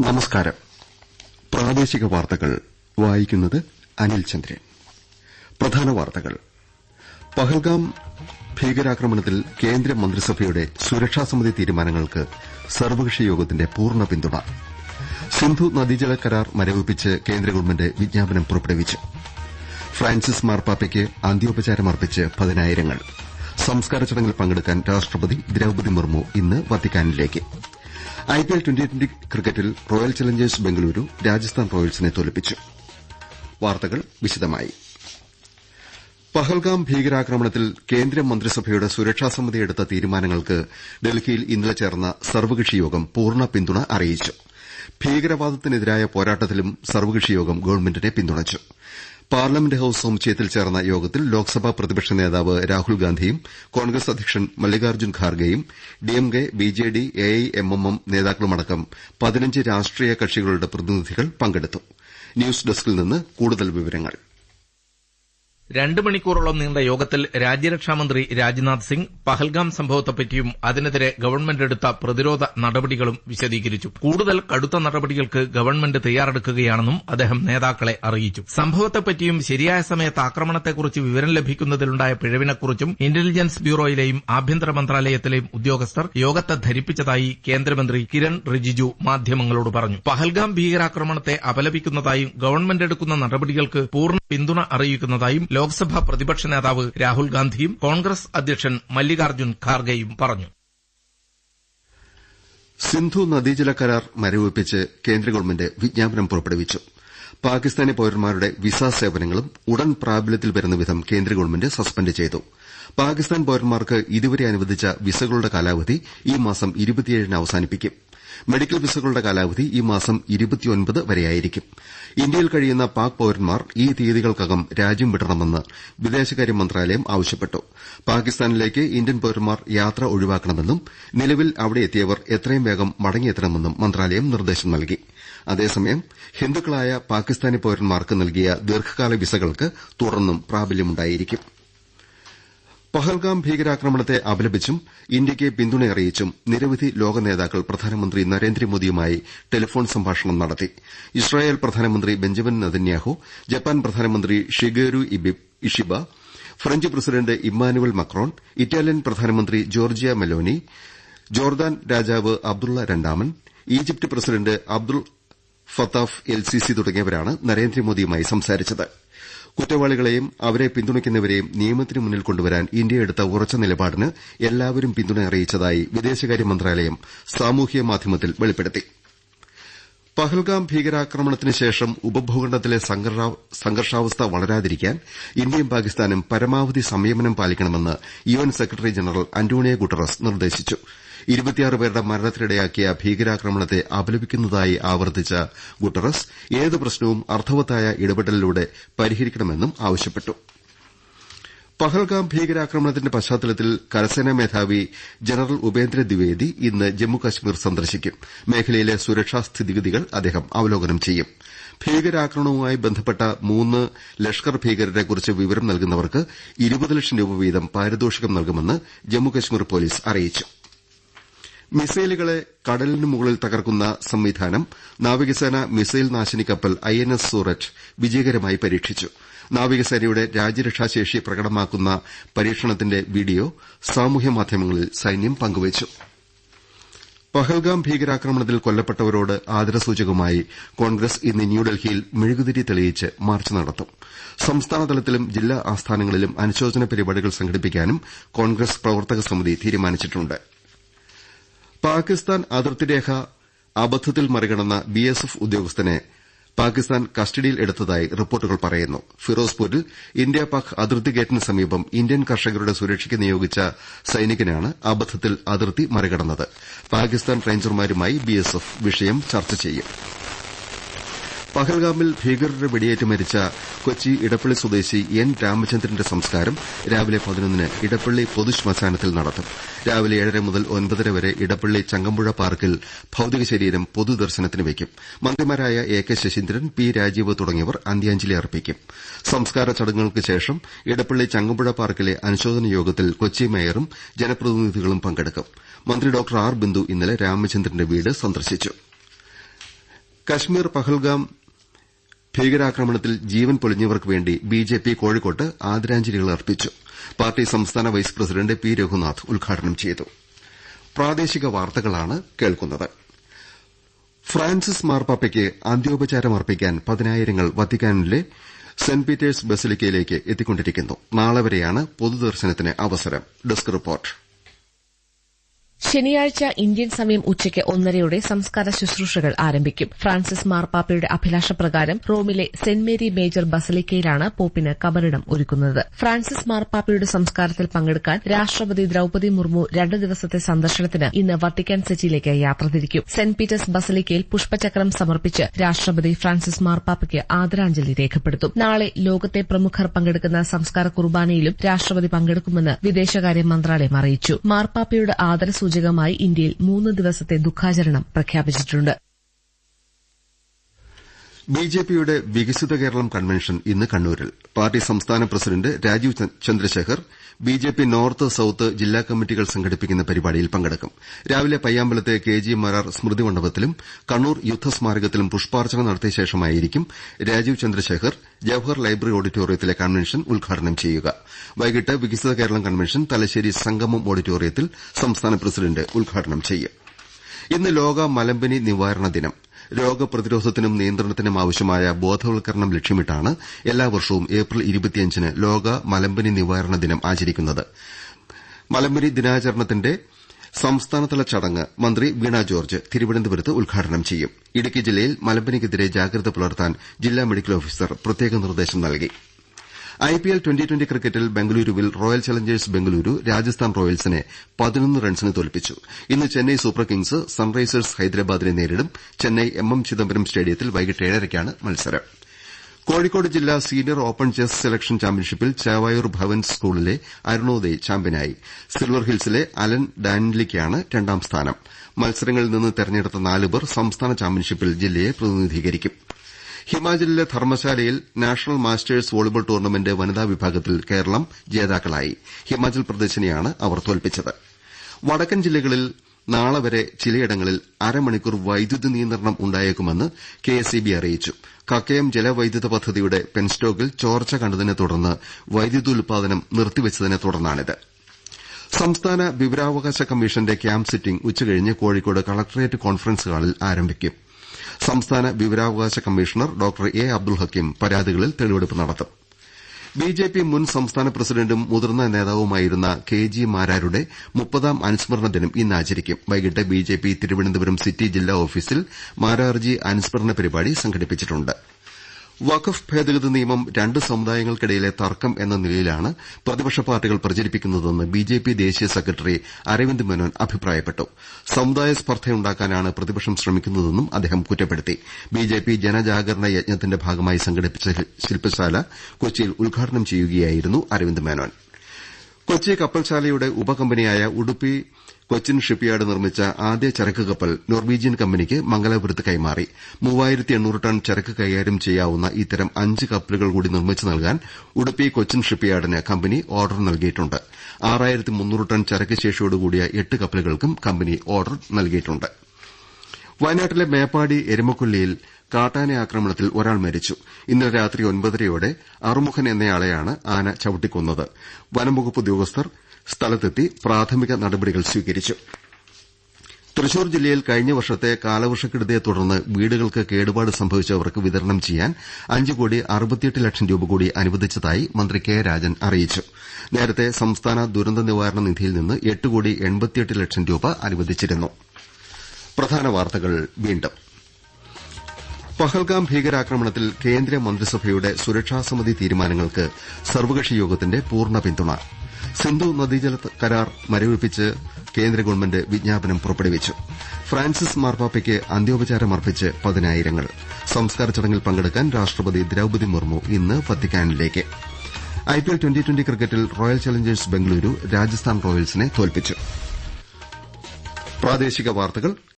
നമസ്കാരം. പ്രാദേശിക വാർത്തകൾ വായിക്കുന്നത് അനിൽ ചന്ദ്രൻ. പ്രധാന വാർത്തകൾ. പഹൽഗാം ഭീകരാക്രമണത്തിൽ കേന്ദ്രമന്ത്രിസഭയുടെ സുരക്ഷാ സമിതി തീരുമാനങ്ങൾക്ക് സർവകക്ഷി യോഗത്തിന്റെ പൂർണ പിന്തുണ. സിന്ധു നദീജല കരാർ മരവിപ്പിച്ച് കേന്ദ്ര ഗവൺമെന്റ് വിജ്ഞാപനം പുറപ്പെടുവിച്ചു. ഫ്രാൻസിസ് മാർപ്പാപ്പയ്ക്ക് അന്ത്യോപചാരമർപ്പിച്ച് പതിനായിരങ്ങൾ. സംസ്കാര ചടങ്ങിൽ പങ്കെടുക്കാൻ രാഷ്ട്രപതി ദ്രൌപതി മുർമു ഇന്ന് വത്തിക്കാനിലേക്ക്. ഐപിഎൽ ട്വന്റി ട്വന്റി ക്രിക്കറ്റിൽ റോയൽ ചലഞ്ചേഴ്സ് ബംഗളൂരു രാജസ്ഥാൻ റോയൽസിനെ തോൽപ്പിച്ചു. വാർത്തകൾ വിശദമായി. പഹൽഗാം ഭീകരാക്രമണത്തിൽ കേന്ദ്രമന്ത്രിസഭയുടെ സുരക്ഷാ സമിതി എടുത്ത തീരുമാനങ്ങൾക്ക് ഡൽഹിയിൽ ഇന്നലെ ചേർന്ന സർവകക്ഷി യോഗം പൂർണ പിന്തുണ അറിയിച്ചു. ഭീകരവാദത്തിനെതിരായ പോരാട്ടത്തിലും സർവകക്ഷി യോഗം ഗവൺമെന്റിനെ പിന്തുണച്ചു. പാർലമെന്റ് ഹൌസ് സമുച്ചയത്തിൽ ചേർന്ന യോഗത്തിൽ ലോക്സഭാ പ്രതിപക്ഷ നേതാവ് രാഹുൽ ഗാന്ധിയും കോൺഗ്രസ് അധ്യക്ഷൻ മല്ലികാർജുൻ ഖാർഗെയും ഡിഎംകെ ബിജെഡി എഐഎംഎം നേതാക്കളുമടക്കം പതിനഞ്ച് രാഷ്ട്രീയ കക്ഷികളുടെ പ്രതിനിധികൾ പങ്കെടുത്തു. ന്യൂസ് ഡെസ്കിൽ നിന്ന് കൂടുതൽ വിവരങ്ങൾ. രണ്ട് മണിക്കൂറോളം നീണ്ട യോഗത്തിൽ രാജ്യരക്ഷാമന്ത്രി രാജ്നാഥ് സിംഗ് പഹൽഗാം സംഭവത്തെപ്പറ്റിയും അതിനെതിരെ ഗവൺമെന്റ് എടുത്ത പ്രതിരോധ നടപടികളും വിശദീകരിച്ചു. കൂടുതൽ കടുത്ത നടപടികൾക്ക് ഗവൺമെന്റ് തയ്യാറെടുക്കുകയാണെന്നും അദ്ദേഹം നേതാക്കളെ അറിയിച്ചു. സംഭവത്തെപ്പറ്റിയും ശരിയായ സമയത്ത് ആക്രമണത്തെക്കുറിച്ച് വിവരം ലഭിക്കുന്നതിലുണ്ടായ പിഴവിനെക്കുറിച്ചും ഇന്റലിജൻസ് ബ്യൂറോയിലെയും ആഭ്യന്തര മന്ത്രാലയത്തിലെയും ഉദ്യോഗസ്ഥർ യോഗത്തെ ധരിപ്പിച്ചതായി കേന്ദ്രമന്ത്രി കിരൺ റിജിജു മാധ്യമങ്ങളോട് പറഞ്ഞു. പഹൽഗാം ഭീകരാക്രമണത്തെ അപലപിക്കുന്നതായും ഗവൺമെന്റ് എടുക്കുന്ന നടപടികൾക്ക് പൂർണ പിന്തുണ അറിയിക്കുന്നതായും ലോക്സഭാ പ്രതിപക്ഷ നേതാവ് രാഹുൽ ഗാന്ധിയും കോൺഗ്രസ് അധ്യക്ഷൻ മല്ലികാർജുൻ ഖാർഗെയും പറഞ്ഞു. സിന്ധു നദീജല കരാർ മരവിപ്പിച്ച് കേന്ദ്ര ഗവൺമെന്റ് വിജ്ഞാപനം പുറപ്പെടുവിച്ചു. പാകിസ്ഥാനി പൌരന്മാരുടെ വിസ സേവനങ്ങളും ഉടൻ പ്രാബല്യത്തിൽ വരുന്ന വിധം കേന്ദ്ര ഗവൺമെന്റ് സസ്പെൻഡ് ചെയ്തു. പാകിസ്ഥാൻ പൌരന്മാർക്ക് ഇതുവരെ അനുവദിച്ച വിസകളുടെ കാലാവധി ഈ മാസം അവസാനിപ്പിക്കും. മെഡിക്കൽ വിസകളുടെ കാലാവധി ഈ മാസം വരെയായിരിക്കും. ഇന്ത്യയിൽ കഴിയുന്ന പാക് പൌരന്മാർ ഈ തീയതികൾക്കകം രാജ്യം വിടണമെന്ന് വിദേശകാര്യ മന്ത്രാലയം ആവശ്യപ്പെട്ടു. പാകിസ്ഥാനിലേക്ക് ഇന്ത്യൻ പൌരന്മാർ യാത്ര ഒഴിവാക്കണമെന്നും നിലവിൽ അവിടെ എത്തിയവർ എത്രയും വേഗം മടങ്ങിയെത്തണമെന്നും മന്ത്രാലയം നിർദ്ദേശം നൽകി. അതേസമയം ഹിന്ദുക്കളായ പാകിസ്ഥാനി പൌരന്മാർക്ക് നൽകിയ ദീർഘകാല വിസകൾക്ക് തുടർന്നും പ്രാബല്യമുണ്ടായിരിക്കും. പഹൽഗാം ഭീകരാക്രമണത്തെ അപലപിച്ചും ഇന്ത്യയ്ക്ക് പിന്തുണയറിയിച്ചും നിരവധി ലോക നേതാക്കൾ പ്രധാനമന്ത്രി നരേന്ദ്രമോദിയുമായി ടെലിഫോൺ സംഭാഷണം നടത്തി. ഇസ്രായേൽ പ്രധാനമന്ത്രി ബെഞ്ചമിൻ നെതന്യാഹു ജപ്പാൻ പ്രധാനമന്ത്രി Shigeru Ishiba French president Emmanuel Macron Italian പ്രധാനമന്ത്രി ജോർജിയ മെലോനി ജോർദാൻ രാജാവ് അബ്ദുള്ള രണ്ടാമൻ Egypt president Abdul Fattah El Sisi തുടങ്ങിയവരാണ് നരേന്ദ്രമോദിയുമായി സംസാരിച്ചത്. കുറ്റവാളികളെയും അവരെ പിന്തുണയ്ക്കുന്നവരെയും നിയമത്തിന് മുന്നിൽ കൊണ്ടുവരാൻ ഇന്ത്യ എടുത്ത ഉറച്ച നിലപാടിന് എല്ലാവരും പിന്തുണ അറിയിച്ചതായി വിദേശകാര്യ മന്ത്രാലയം സാമൂഹ്യ മാധ്യമത്തിൽ വെളിപ്പെടുത്തി. പഹൽഗാം ഭീകരാക്രമണത്തിന് ശേഷം ഉപഭൂഖണ്ഡത്തിലെ സംഘർഷാവസ്ഥ വളരാതിരിക്കാൻ ഇന്ത്യയും പാകിസ്ഥാനും പരമാവധി സംയമനം പാലിക്കണമെന്ന് UN secretary general Antonio Guterres നിർദ്ദേശിച്ചു. പേരുടെ മരണത്തിനിടയാക്കിയ ഭീകരാക്രമണത്തെ അപലപിക്കുന്നതായി ആവർത്തിച്ച ഗുട്ടറസ് ഏത് പ്രശ്നവും അർത്ഥവത്തായ ഇടപെടലിലൂടെ പരിഹരിക്കണമെന്നും ആവശ്യപ്പെട്ടു. പഹൽഗാം ഭീകരാക്രമണത്തിന്റെ പശ്ചാത്തലത്തിൽ കരസേനാ മേധാവി ജനറൽ ഉപേന്ദ്ര ദ്വിവേദി ഇന്ന് ജമ്മുകശ്മീർ സന്ദർശിക്കും. മേഖലയിലെ സുരക്ഷാ സ്ഥിതിഗതികൾ അദ്ദേഹം അവലോകനം ചെയ്യും. ഭീകരാക്രമണവുമായി ബന്ധപ്പെട്ട മൂന്ന് ലഷ്കർ ഭീകരരെക്കുറിച്ച് വിവരം നൽകുന്നവർക്ക് ഇരുപത് ലക്ഷം രൂപ വീതം പാരിതോഷികം നൽകുമെന്ന് ജമ്മുകശ്മീർ പോലീസ് അറിയിച്ചു. മിസൈലുകളെ കടലിന് മുകളിൽ തകർക്കുന്ന സംവിധാനം നാവികസേന മിസൈൽ നാശിനി കപ്പൽ ഐഎൻഎസ് സൂററ്റ് വിജയകരമായി പരീക്ഷിച്ചു. നാവികസേനയുടെ രാജ്യരക്ഷാശേഷി പ്രകടമാക്കുന്ന പരീക്ഷണത്തിന്റെ വീഡിയോ സാമൂഹ്യ മാധ്യമങ്ങളിൽ സൈന്യം പങ്കുവച്ചു. പഹൽഗാം ഭീകരാക്രമണത്തിൽ കൊല്ലപ്പെട്ടവരോട് ആദരസൂചകമായി കോൺഗ്രസ് ഇന്ന് ന്യൂഡൽഹിയിൽ മെഴുകുതിരി തെളിയിച്ച് മാർച്ച് നടത്തും. സംസ്ഥാനതലത്തിലും ജില്ലാ ആസ്ഥാനങ്ങളിലും അനുശോചന പരിപാടികൾ സംഘടിപ്പിക്കാനും കോൺഗ്രസ് പ്രവർത്തക സമിതി തീരുമാനിച്ചിട്ടുണ്ട്. പാകിസ്ഥാൻ അതിർത്തി അതിർത്തിരേഖ അബദ്ധത്തിൽ മറികടന്ന ബി എസ് എഫ് ഉദ്യോഗസ്ഥനെ പാകിസ്ഥാൻ കസ്റ്റഡിയിൽ എടുത്തതായി റിപ്പോർട്ടുകൾ പറയുന്നു. ഫിറോസ്പൂരിൽ ഇന്ത്യ പാക് അതിർത്തി ഗേറ്റിന് സമീപം ഇന്ത്യൻ കർഷകരുടെ സുരക്ഷയ്ക്ക് നിയോഗിച്ച സൈനികനാണ് അബദ്ധത്തിൽ അതിർത്തി മറികടന്നത്. പാകിസ്ഥാൻ റേഞ്ചർമാരുമായി ബി എസ് എഫ് വിഷയം ചർച്ച ചെയ്യും. പഹൽഗാമിൽ ഭീകരരുടെ വെടിയേറ്റ് മരിച്ച കൊച്ചി ഇടപ്പള്ളി സ്വദേശി എൻ രാമചന്ദ്രന്റെ സംസ്കാരം രാവിലെ പതിനൊന്നിന് ഇടപ്പള്ളി പൊതുശ്മശാനത്തിൽ നടത്തും. രാവിലെ ഏഴര മുതൽ ഒൻപതര വരെ ഇടപ്പള്ളി ചങ്ങമ്പുഴ പാർക്കിൽ ഭൌതിക ശരീരം പൊതുദർശനത്തിന് വയ്ക്കും. മന്ത്രിമാരായ A K Saseendran P Rajeev തുടങ്ങിയവർ അന്ത്യാഞ്ജലി അർപ്പിക്കും. സംസ്കാര ചടങ്ങുകൾക്ക് ശേഷം ഇടപ്പള്ളി ചങ്ങമ്പുഴ പാർക്കിലെ അനുശോചന യോഗത്തിൽ കൊച്ചി മേയറും ജനപ്രതിനിധികളും പങ്കെടുക്കും. മന്ത്രി ഡോക്ടർ ആർ ബിന്ദു ഇന്നലെ രാമചന്ദ്രന്റെ വീട് സന്ദർശിച്ചു. കശ്മീർ പഹൽഗാം ഭീകരാക്രമണത്തിൽ ജീവൻ പൊലിഞ്ഞവർക്ക് വേണ്ടി ബിജെപി കോഴിക്കോട്ട് ആദരാഞ്ജലികൾ അർപ്പിച്ചു. പാർട്ടി സംസ്ഥാന വൈസ് പ്രസിഡന്റ് പി രഘുനാഥ് ഉദ്ഘാടനം ചെയ്തു. ഫ്രാൻസിസ് മാർപ്പാപ്പയ്ക്ക് അന്ത്യോപചാരം അർപ്പിക്കാൻ പതിനായിരങ്ങൾ വത്തിക്കാനിലെ സെന്റ് പീറ്റേഴ്സ് ബസിലിക്കയിലേക്ക് എത്തിക്കൊണ്ടിരിക്കുന്നു. നാളെ വരെയാണ് പൊതുദർശനത്തിന് അവസരം. Desk report. ശനിയാഴ്ച ഇന്ത്യൻ സമയം ഉച്ചയ്ക്ക് ഒന്നരയോടെ സംസ്കാര ശുശ്രൂഷകൾ ആരംഭിക്കും. ഫ്രാൻസിസ് മാർപ്പാപ്പയുടെ അഭിലാഷപ്രകാരം റോമിലെ സെന്റ് മേരി മേജർ ബസലിക്കയിലാണ് പോപ്പിന് കബറിടം ഒരുക്കുന്നത്. ഫ്രാൻസിസ് മാർപ്പാപ്പയുടെ സംസ്കാരത്തിൽ പങ്കെടുക്കാൻ രാഷ്ട്രപതി ദ്രൌപതി മുർമു രണ്ട് ദിവസത്തെ സന്ദർശനത്തിന് ഇന്ന് വത്തിക്കാൻ സിറ്റിയിലേക്ക് യാത്ര തിരിക്കും. സെന്റ് പീറ്റേഴ്സ് ബസലിക്കയിൽ പുഷ്പചക്രം സമർപ്പിച്ച് രാഷ്ട്രപതി ഫ്രാൻസിസ് മാർപ്പാപ്പയ്ക്ക് ആദരാഞ്ജലി രേഖപ്പെടുത്തും. നാളെ ലോകത്തെ പ്രമുഖർ പങ്കെടുക്കുന്ന സംസ്കാര കുർബാനയിലും രാഷ്ട്രപതി പങ്കെടുക്കുമെന്ന് വിദേശകാര്യ മന്ത്രാലയം അറിയിച്ചു. മാർപ്പാപ്പയുടെ ആദരസൂചന സൂചകമായി ഇന്ത്യയിൽ മൂന്ന് ദിവസത്തെ ദുഃഖാചരണം പ്രഖ്യാപിച്ചിട്ടുണ്ട് ബിജെപിയുടെ വികസിത കേരളം കൺവെൻഷൻ ഇന്ന് കണ്ണൂരിൽ. പാർട്ടി സംസ്ഥാന president Rajeev Chandrasekhar B J P north south ജില്ലാ കമ്മിറ്റികൾ സംഘടിപ്പിക്കുന്ന പരിപാടിയിൽ പങ്കെടുക്കും. രാവിലെ പയ്യാമ്പലത്തെ കെ ജി മാരാർ സ്മൃതി മണ്ഡപത്തിലും കണ്ണൂർ യുദ്ധസ്മാരകത്തിലും പുഷ്പാർച്ചന നടത്തിയ ശേഷമായിരിക്കും രാജീവ് ചന്ദ്രശേഖർ ജവഹർ ലൈബ്രറി ഓഡിറ്റോറിയത്തിലെ കൺവെൻഷൻ ഉദ്ഘാടനം ചെയ്യുക. വൈകിട്ട് വികസിത കേരളം കൺവെൻഷൻ തലശ്ശേരി സംഗമം ഓഡിറ്റോറിയത്തിൽ സംസ്ഥാന പ്രസിഡന്റ് ഉദ്ഘാടനം ചെയ്യും. ഇന്ന് ലോക മലമ്പനി നിവാരണ ദിനം. രോഗപ്രതിരോധത്തിനും നിയന്ത്രണത്തിനും ആവശ്യമായ ബോധവൽക്കരണം ലക്ഷ്യമിട്ടാണ് എല്ലാ വർഷവും ഏപ്രിൽ ഇരുപത്തിയഞ്ചിന് ലോക മലമ്പനി നിവാരണ ദിനം ആചരിക്കുന്നത്. മലമ്പനി ദിനാചരണത്തിന്റെ സംസ്ഥാനതല ചടങ്ങ് മന്ത്രി വീണ ജോർജ് തിരുവനന്തപുരത്ത് ഉദ്ഘാടനം ചെയ്യും. ഇടുക്കി ജില്ലയിൽ മലമ്പനിക്കെതിരെ ജാഗ്രത പുലർത്താൻ ജില്ലാ മെഡിക്കൽ ഓഫീസർ പ്രത്യേക നിർദ്ദേശം നൽകി. ഐപിഎൽ ട്വന്റി ട്വന്റി ക്രിക്കറ്റിൽ ബംഗളൂരുവിൽ റോയൽ ചലഞ്ചേഴ്സ് ബംഗളൂരു രാജസ്ഥാൻ റോയൽസിനെ പതിനൊന്ന് റൺസിന് തോൽപ്പിച്ചു. ഇന്ന് ചെന്നൈ സൂപ്പർ കിങ്സ് സൺറൈസേഴ്സ് ഹൈദരാബാദിനെ നേരിടും. ചെന്നൈ എം എം ചിദംബരം സ്റ്റേഡിയത്തിൽ വൈകിട്ട് ഏഴരയ്ക്കാണ് മത്സരം. കോഴിക്കോട് ജില്ലാ സീനിയർ ഓപ്പൺ ചെസ് സെലക്ഷൻ ചാമ്പ്യൻഷിപ്പിൽ ചേവായൂർ ഭവൻ സ്കൂളിലെ അരുണോദയ് ചാമ്പ്യനായി. സിൽവർ ഹിൽസിലെ അലൻ ഡാനിലിക്കാണ് രണ്ടാം സ്ഥാനം. മത്സരങ്ങളിൽ നിന്ന് തെരഞ്ഞെടുത്ത നാലുപേർ സംസ്ഥാന ചാമ്പ്യൻഷിപ്പിൽ ജില്ലയെ പ്രതിനിധീകരിക്കും. ഹിമാചലിലെ ധർമ്മശാലയിൽ നാഷണൽ മാസ്റ്റേഴ്സ് വോളിബോൾ ടൂർണമെന്റ് വനിതാ വിഭാഗത്തിൽ കേരളം ജേതാക്കളായി. ഹിമാചൽ പ്രദേശിനെയാണ് അവർ തോൽപ്പിച്ചത്. വടക്കൻ ജില്ലകളിൽ നാളെ വരെ ചിലയിടങ്ങളിൽ അരമണിക്കൂർ വൈദ്യുതി നിയന്ത്രണം ഉണ്ടായേക്കുമെന്ന് കെ എസ് ഇ ബി അറിയിച്ചു. കക്കയം ജലവൈദ്യുത പദ്ധതിയുടെ പെൻസ്റ്റോക്കിൽ ചോർച്ച കണ്ടതിനെ തുടർന്ന് വൈദ്യുതി ഉൽപാദനം നിർത്തിവച്ചതിനെ തുടർന്നാണിത്. സംസ്ഥാന വിവരാവകാശ കമ്മീഷന്റെ ക്യാമ്പ് സിറ്റിംഗ് ഉച്ചകഴിഞ്ഞ് കോഴിക്കോട് കളക്ടറേറ്റ് കോൺഫറൻസ് ഹാളിൽ ആരംഭിക്കും. സംസ്ഥാന വിവരാവകാശ commissioner doctor A Abdul Hakeem പരാതികളിൽ തെളിവെടുപ്പ് നടത്തും. ബിജെപി മുൻ സംസ്ഥാന പ്രസിഡന്റും മുതിർന്ന നേതാവുമായിരുന്ന കെ ജി മാരാരുടെ മുപ്പതാം അനുസ്മരണ ദിനം ഇന്ന് ആചരിക്കും. വൈകിട്ട് ബിജെപി തിരുവനന്തപുരം സിറ്റി ജില്ലാ ഓഫീസിൽ മാരാർജി അനുസ്മരണ പരിപാടി സംഘടിപ്പിച്ചിട്ടുണ്ട്. വഖഫ് ഭേദഗതി നിയമം രണ്ട് സമുദായങ്ങൾക്കിടയിലെ തർക്കം എന്ന നിലയിലാണ് പ്രതിപക്ഷ പാർട്ടികൾ പ്രചരിപ്പിക്കുന്നതെന്ന് ബിജെപി ദേശീയ സെക്രട്ടറി അരവിന്ദ് മേനോൻ അഭിപ്രായപ്പെട്ടു. സമുദായ സ്പർദ്ധയുണ്ടാക്കാനാണ് പ്രതിപക്ഷം ശ്രമിക്കുന്നതെന്നും അദ്ദേഹം കുറ്റപ്പെടുത്തി. ബിജെപി ജനജാഗരണ യജ്ഞത്തിന്റെ ഭാഗമായി സംഘടിപ്പിച്ച ശില്പശാല കൊച്ചിയിൽ ഉദ്ഘാടനം ചെയ്യുകയായിരുന്നു അരവിന്ദ് മേനോൻ. കൊച്ചി കപ്പൽശാലയുടെ ഉപകമ്പനിയായ ഉടുപ്പി കൊച്ചിൻ ഷിപ്പ്യാർഡ് നിർമ്മിച്ച ആദ്യ ചരക്ക് കപ്പൽ നോർവീജിയൻ കമ്പനിക്ക് മംഗലാപുരത്ത് കൈമാറി. ടൺ ചരക്ക് കൈകാര്യം ചെയ്യാവുന്ന ഇത്തരം അഞ്ച് കപ്പലുകൾ കൂടി നിർമ്മിച്ചു നൽകാൻ ഉടുപ്പി കൊച്ചിൻ ഷിപ്പ്യാർഡിന് കമ്പനി ഓർഡർ നൽകിയിട്ടുണ്ട്. ടൺ ചരക്ക് ശേഷിയോടുകൂടിയ എട്ട് കപ്പലുകൾക്കും കമ്പനി ഓർഡർ നൽകിയിട്ടുണ്ട്. വയനാട്ടിലെ മേപ്പാടി എരുമക്കൊല്ലിയിൽ കാട്ടാന ആക്രമണത്തിൽ ഒരാൾ മരിച്ചു. ഇന്നലെ രാത്രി ഒൻപതരയോടെ അറുമുഖൻ എന്നയാളെയാണ് ആന ചവിട്ടിക്കൊന്നത്. വനംവകുപ്പ് ഉദ്യോഗസ്ഥർ സ്ഥലത്തെത്തി പ്രാഥമിക നടപടികൾ സ്വീകരിച്ചു. തൃശൂർ ജില്ലയിൽ കഴിഞ്ഞ വർഷത്തെ കാലവർഷക്കെടുതിയെ തുടർന്ന് വീടുകൾക്ക് കേടുപാട് സംഭവിച്ചവർക്ക് വിതരണം ചെയ്യാൻ അഞ്ച് കോടി അറുപത്തിയെട്ട് ലക്ഷം രൂപ കൂടി അനുവദിച്ചതായി മന്ത്രി കെ രാജൻ അറിയിച്ചു. നേരത്തെ സംസ്ഥാന ദുരന്ത നിവാരണ നിധിയിൽ നിന്ന് എട്ട് കോടി എൺപത്തിയെട്ട് ലക്ഷം രൂപ അനുവദിച്ചിരുന്നു. പഹൽഗാം ഭീകരാക്രമണത്തിൽ കേന്ദ്ര മന്ത്രിസഭയുടെ സുരക്ഷാസമിതി തീരുമാനങ്ങൾക്ക് സർവകക്ഷി യോഗത്തിന്റെ പൂർണ പിന്തുണ. സിന്ധു നദീജല കരാർ മരവിപ്പിച്ച് കേന്ദ്ര ഗവൺമെന്റ് വിജ്ഞാപനം പുറപ്പെടുവിച്ചു. ഫ്രാൻസിസ് മാർപ്പാപ്പയ്ക്ക് അന്ത്യോപചാരമർപ്പിച്ച് പതിനായിരങ്ങൾ. സംസ്കാര ചടങ്ങിൽ പങ്കെടുക്കാൻ രാഷ്ട്രപതി ദ്രൌപതി മുർമു ഇന്ന് വത്തിക്കാനിലേക്ക്. ഐപിഎൽ ട്വന്റി ട്വന്റി ക്രിക്കറ്റിൽ റോയൽ ചലഞ്ചേഴ്സ് ബംഗളൂരു രാജസ്ഥാൻ റോയൽസിനെ തോൽപ്പിച്ചു.